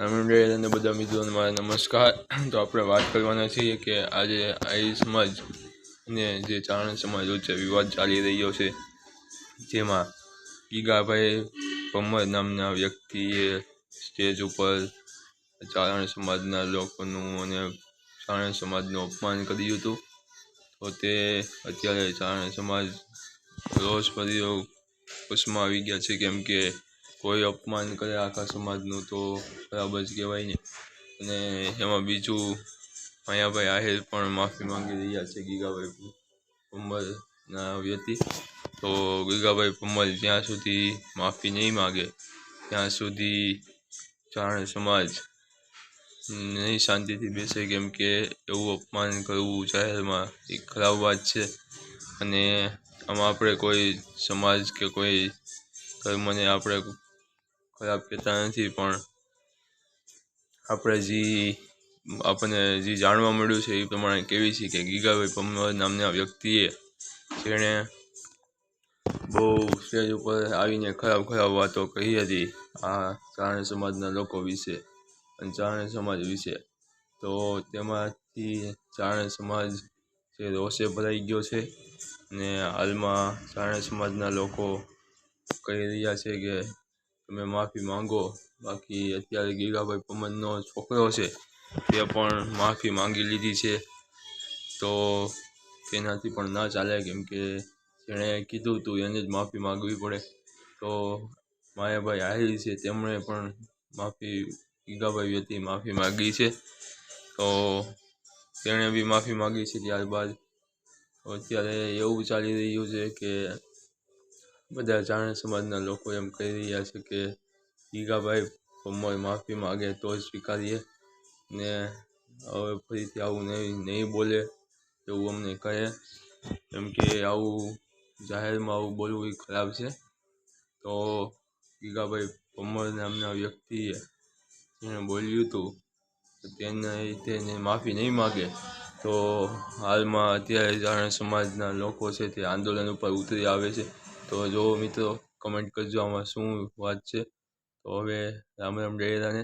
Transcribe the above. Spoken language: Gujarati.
રામડે બધા મિત્રોને મારા નમસ્કાર. તો આપણે વાત કરવાના છીએ કે આજે આઈ સમાજ અને જે ચારણ સમાજ વચ્ચે વિવાદ ચાલી રહ્યો છે, જેમાં ગીગાભાઈ ભમર નામના વ્યક્તિએ સ્ટેજ ઉપર ચારણ સમાજના લોકોનું અને ચારણ સમાજનું અપમાન કર્યું હતું. તો તે અત્યારે ચારણ સમાજ રોષ ભર્યો ઉષ્મા આવી ગયા છે, કેમ કે કોઈ અપમાન કરે આખા સમાજનું તો ખરાબ જ કહેવાય ને. અને એમાં બીજું માયાભાઈ આહિર પણ માફી માંગી રહ્યા છે ગીગાભાઈ ભમરના વ્યક્તિ. તો ગીગાભાઈ ભમર જ્યાં સુધી માફી નહીં માગે, ત્યાં સુધી જાણે સમાજ નહીં શાંતિથી બેસે કેમ કે એવું અપમાન કરવું જાહેરમાં એ ખરાબ વાત છે. અને આમાં આપણે કોઈ સમાજ કે કોઈ ધર્મને આપણે ખરાબ કહેતા નથી, પણ આપણે જે આપણને જે જાણવા મળ્યું છે એ પ્રમાણે કેવી છે કે ગીગાભાઈ પમવાર નામના વ્યક્તિએ જેણે બહુ સ્ટેજ ઉપર આવીને ખરાબ ખરાબ વાતો કહી હતી આ ચારણ સમાજના લોકો વિશે અને ચારણ સમાજ વિશે. તો તેમાંથી ચારણ સમાજ જે રોષે ભરાઈ ગયો છે અને હાલમાં ચારણ સમાજના લોકો કહી રહ્યા છે કે તમે માફી માંગો. બાકી અત્યારે ગીગાભાઈ પમનનો છોકરો છે, તે પણ માફી માંગી લીધી છે. તો તેનાથી પણ ના ચાલે કેમ કે જેણે કીધું હતું એને જ માફી માગવી પડે. તો માયાભાઈ આહિર છે, તેમણે પણ માફી, ગીગાભાઈ વ્યક્તિ માફી માગી છે. તો તેણે બી માફી માગી છે ત્યારબાદ. અત્યારે એવું ચાલી રહ્યું છે કે બધા ચારણ સમાજના લોકો એમ કહી રહ્યા છે કે ગીગાભાઈ ભમર માફી માગે તો જ સ્વીકારીએ. ને હવે ફરીથી આવું નહીં નહીં બોલે એવું અમને કહે. કેમ કે આવું જાહેરમાં આવું બોલવું એ ખરાબ છે. તો ગીગાભાઈ ભમર નામના વ્યક્તિએ જેણે બોલ્યું હતું તેને તેને માફી નહીં માગે, તો હાલમાં અત્યારે જાણે સમાજના લોકો છે તે આંદોલન ઉપર ઉતરી આવે છે. તો જો મિત્રો કમેન્ટ કરજો આમાં શું વાત છે. તો હવે રામ રામ, જય રાને